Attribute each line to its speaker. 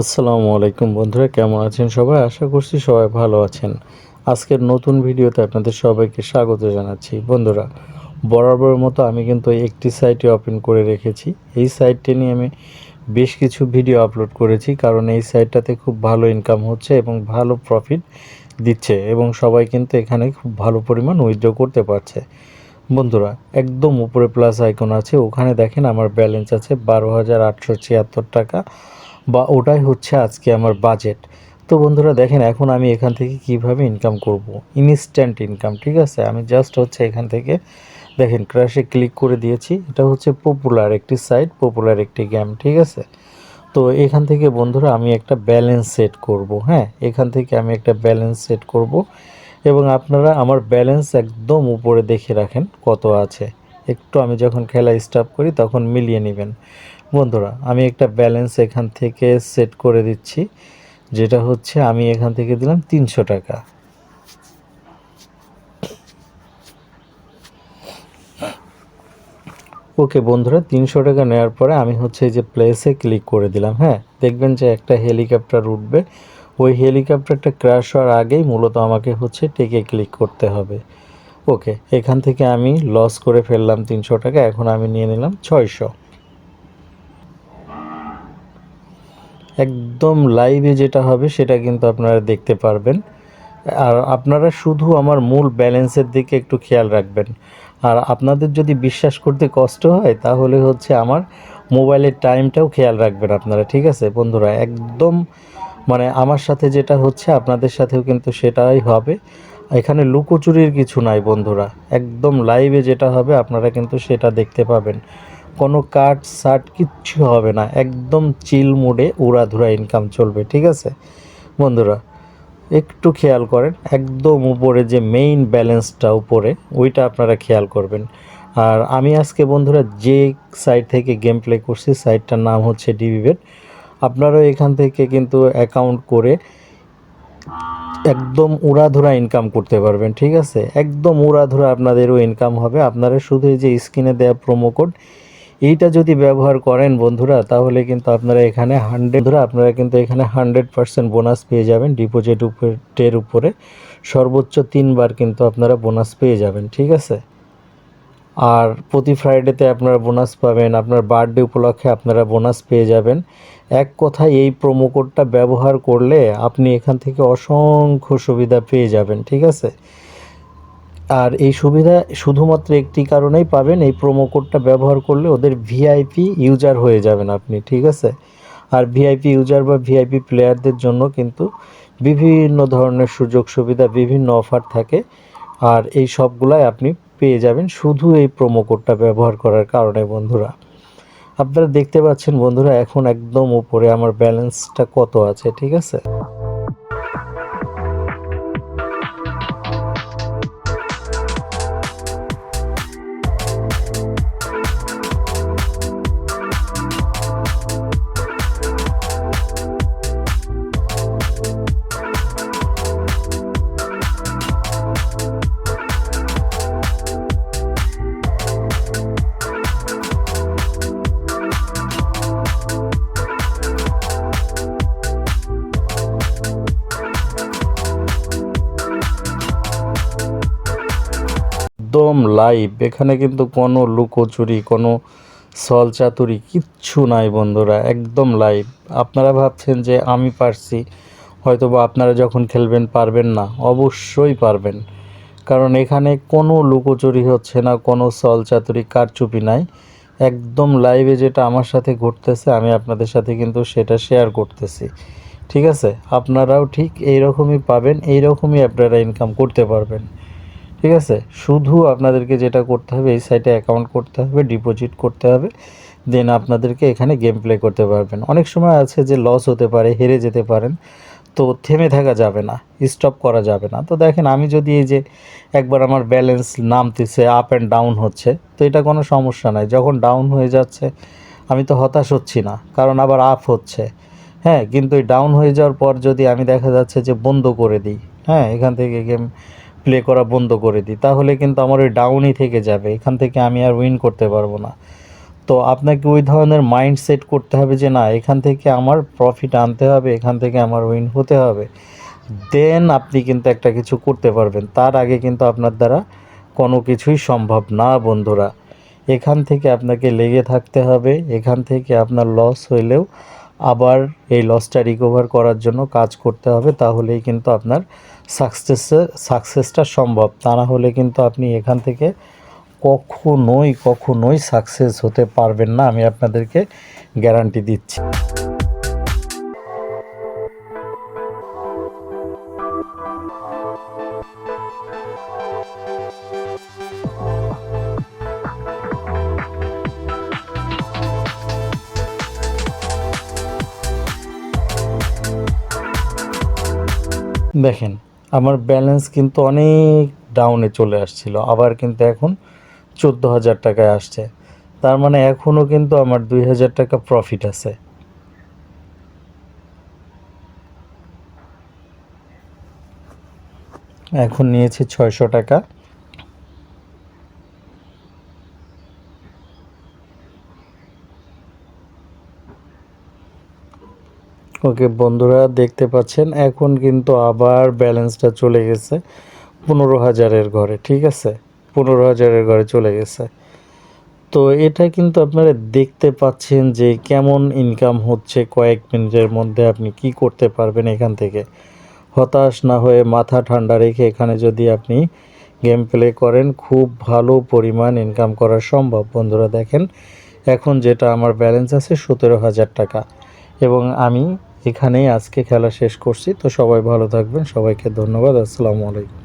Speaker 1: আসসালামু আলাইকুম বন্ধুরা, কেমন আছেন সবাই? আশা করছি সবাই ভালো আছেন। আজকের নতুন ভিডিওতে আপনাদের সবাইকে স্বাগত জানাচ্ছি। বন্ধুরা, বরাবরের মতো আমি কিন্তু একটি সাইটে ওপেন করে রেখেছি। এই সাইটটি নিয়ে আমি বেশ কিছু ভিডিও আপলোড করেছি, কারণ এই সাইটটাতে খুব ভালো ইনকাম হচ্ছে এবং ভালো প্রফিট দিচ্ছে এবং সবাই কিন্তু এখানে খুব ভালো পরিমাণ উইথড্র করতে পারছে। বন্ধুরা, একদম উপরে প্লাস আইকন আছে। ওখানে দেখেন আমার ব্যালেন্স আছে বারো হাজার আটশো ছিয়াত্তর টাকা। বা ওটাই হচ্ছে আজকে আমার বাজেট তো বন্ধুরা দেখেন, এখন আমি এখান থেকে কীভাবে ইনকাম করব? ইনস্ট্যান্ট ইনকাম ঠিক আছে? আমি জাস্ট হচ্ছে এখান থেকে, দেখেন ক্র্যাশে ক্লিক করে দিয়েছি। এটা হচ্ছে পপুলার একটি সাইট পপুলার একটি গেম ঠিক আছে? তো এখান থেকে বন্ধুরা আমি একটা ব্যালেন্স সেট করব হ্যাঁ? এখান থেকে আমি একটা ব্যালেন্স সেট করব এবং আপনারা আমার ব্যালেন্স একদম উপরে দেখে রাখেন কত আছে। একটু আমি যখন খেলা স্টার্ট করি, তখন মিলিয়ে নেবেন। বন্ধুরা, আমি একটা ব্যালেন্স এখান থেকে সেট করে দিচ্ছি, যেটা হচ্ছে আমি এখান থেকে দিলাম তিনশো টাকা। ওকে বন্ধুরা, তিনশো টাকা নেওয়ার পরে আমি হচ্ছে এই যে প্লেসে ক্লিক করে দিলাম হ্যাঁ? দেখবেন যে একটা হেলিকপ্টার উঠবে। ওই হেলিকপ্টারটা ক্র্যাশ হওয়ার আগেই মূলত আমাকে হচ্ছে টেকে ক্লিক করতে হবে। ওকে, এখান থেকে আমি লস করে ফেললাম তিনশো টাকা, এখন আমি নিয়ে নিলাম ছয়শো। একদম লাইভে যেটা হবে সেটা কিন্তু আপনারা দেখতে পারবেন। আর আপনারা শুধু আমার মূল ব্যালেন্সের দিকে একটু খেয়াল রাখবেন। আর আপনাদের যদি বিশ্বাস করতে কষ্ট হয়, তাহলে হচ্ছে আমার মোবাইলের টাইমটাও খেয়াল রাখবেন আপনারা, ঠিক আছে? বন্ধুরা, একদম মানে আমার সাথে যেটা হচ্ছে, আপনাদের সাথেও কিন্তু সেটাই হবে। এখানে লুকোচুরির কিছু নাই বন্ধুরা। একদম লাইভে যেটা হবে, আপনারা কিন্তু সেটা দেখতে পাবেন। কোনো কাট সাট কিচ্ছু হবে না। একদম চিল মোডে উড়াধুরা ইনকাম চলবে, ঠিক আছে? বন্ধুরা, একটু খেয়াল করেন, একদম উপরে যে মেইন ব্যালেন্সটা উপরে, ওইটা আপনারা খেয়াল করবেন। আর আমি আজকে বন্ধুরা যে সাইট থেকে গেম প্লে করছি সাইটটার নাম হচ্ছে ডিবিবেট আপনারাও এখান থেকে কিন্তু অ্যাকাউন্ট করে একদম উড়াধুরা ইনকাম করতে পারবেন, ঠিক আছে? একদম উড়াধুরা আপনাদেরও ইনকাম হবে। আপনারা শুধু এই যে স্ক্রিনে দেওয়া প্রোমো কোড এইটা যদি ব্যবহার করেন বন্ধুরা, তাহলে কিন্তু আপনারা এখানে হান্ড্রেড ধরে আপনারা কিন্তু এখানে হান্ড্রেড পার্সেন্ট বোনাস পেয়ে যাবেন ডিপোজিট উপরের উপরে। সর্বোচ্চ তিনবার কিন্তু আপনারা বোনাস পেয়ে যাবেন, ঠিক আছে? আর প্রতি ফ্রাইডেতে আপনারা বোনাস পাবেন, আপনার বার্থডে উপলক্ষে আপনারা বোনাস পেয়ে যাবেন। এক কথায় এই প্রোমো কোডটা ব্যবহার করলে আপনি এখান থেকে অসংখ্য সুবিধা পেয়ে যাবেন, ঠিক আছে? আর এই সুবিধা শুধুমাত্র একটি কারণেই পাবেন, এই প্রোমো কোডটা ব্যবহার করলে ওদের ভিআইপি ইউজার হয়ে যাবেন আপনি, ঠিক আছে? আর ভিআইপি ইউজার বা ভিআইপি প্লেয়ারদের জন্য কিন্তু বিভিন্ন ধরনের সুযোগ সুবিধা, বিভিন্ন অফার থাকে। আর এই সবগুলাই আপনি পেয়ে যাবেন শুধু এই প্রোমো কোডটা ব্যবহার করার কারণে, বন্ধুরা। আপনারা দেখতে পাচ্ছেন, বন্ধুরা, এখন একদম উপরে আমার ব্যালেন্সটা কত আছে, ঠিক আছে? একদম লাইভ এখানে কিন্তু কোনো লুকোচুরি, কোনো সল চাতুরি কিচ্ছু নাই বন্ধুরা, একদম লাইভ আপনারা ভাবছেন যে আমি পারছি হয়তো বা আপনারা যখন খেলবেন পারবেন না, অবশ্যই পারবেন। কারণ এখানে কোনো লুকোচুরি হচ্ছে না, কোনো সল চাতুরি কারচুপি নাই। একদম লাইভে যেটা আমার সাথে ঘটতেছে, আমি আপনাদের সাথে কিন্তু সেটা শেয়ার করতেছি। ঠিক আছে? আপনারাও ঠিক এইরকমই পাবেন, এইরকমই আপনারা ইনকাম করতে পারবেন। ঠিক আছে? শুধু আপনাদেরকে যেটা করতে হবে, এই সাইটে অ্যাকাউন্ট করতে হবে ডিপোজিট করতে হবে দেন আপনাদেরকে এখানে গেম প্লে করতে পারবেন। অনেক সময় আছে যে লস হতে পারে, হেরে যেতে পারেন, তো থেমে থাকা যাবে না স্টপ করা যাবে না। তো দেখেন, আমি যদি এই যে একবার আমার ব্যালেন্স নামতেছে আপ অ্যান্ড ডাউন হচ্ছে, তো এটা কোনো সমস্যা নাই। যখন ডাউন হয়ে যাচ্ছে, আমি তো হতাশ হচ্ছি না, কারণ আবার আপ হচ্ছে। হ্যাঁ কিন্তু ডাউন হয়ে যাওয়ার পর যদি আমি দেখা যাচ্ছে যে বন্ধ করে দিই হ্যাঁ এখান থেকে গেম প্লে করা বন্ধ করে দিই, তাহলে কিন্তু আমার ওই ডাউনই থেকে যাবে, এখান থেকে আমি আর উইন করতে পারব না। তো আপনাকে ওই ধরনের মাইন্ড সেট করতে হবে যে, না, এখান থেকে আমার প্রফিট আনতে হবে, এখান থেকে আমার উইন হতে হবে। দেন আপনি কিন্তু একটা কিছু করতে পারবেন, তার আগে কিন্তু আপনার দ্বারা কোনো কিছুই সম্ভব না, বন্ধুরা। এখান থেকে আপনাকে লেগে থাকতে হবে, এখান থেকে আপনার লস হইলেও আবার এই লসটা রিকভার করার জন্য কাজ করতে হবে, তাহলেই কিন্তু আপনার সাকসেস সাকসেসটা সম্ভব। তা না হলে কিন্তু আপনি এখান থেকে কখনোই কখনোই সাকসেস হতে পারবেন না, আমি আপনাদেরকে গ্যারান্টি দিচ্ছি। দেখেন, আমার ব্যালেন্স কিন্তু অনেক ডাউনে চলে আসছিল, আবার কিন্তু এখন চোদ্দ হাজার টাকায় আসছে। তার মানে এখনও কিন্তু আমার দুই হাজার টাকা প্রফিট আছে। এখন নিয়েছে ছয়শো টাকা। ওকে বন্ধুরা দেখতে পাচ্ছেন, এখন কিন্তু আবার ব্যালেন্সটা চলে গেছে পনেরো হাজারের ঘরে, ঠিক আছে? পনেরো হাজারের ঘরে চলে গেছে। তো এটা কিন্তু আপনারা দেখতে পাচ্ছেন যে কেমন ইনকাম হচ্ছে কয়েক মিনিটের মধ্যে আপনি কি করতে পারবেন এখান থেকে। হতাশ না হয়ে মাথা ঠান্ডা রেখে এখানে যদি আপনি গেম প্লে করেন, খুব ভালো পরিমাণ ইনকাম করা সম্ভব। বন্ধুরা দেখেন, এখন যেটা আমার ব্যালেন্স আছে সতেরো হাজার টাকা এবং আমি এখানেই আজকে খেলা শেষ করছি। তো সবাই ভালো থাকবেন। সবাইকে ধন্যবাদ। আসসালামু আলাইকুম।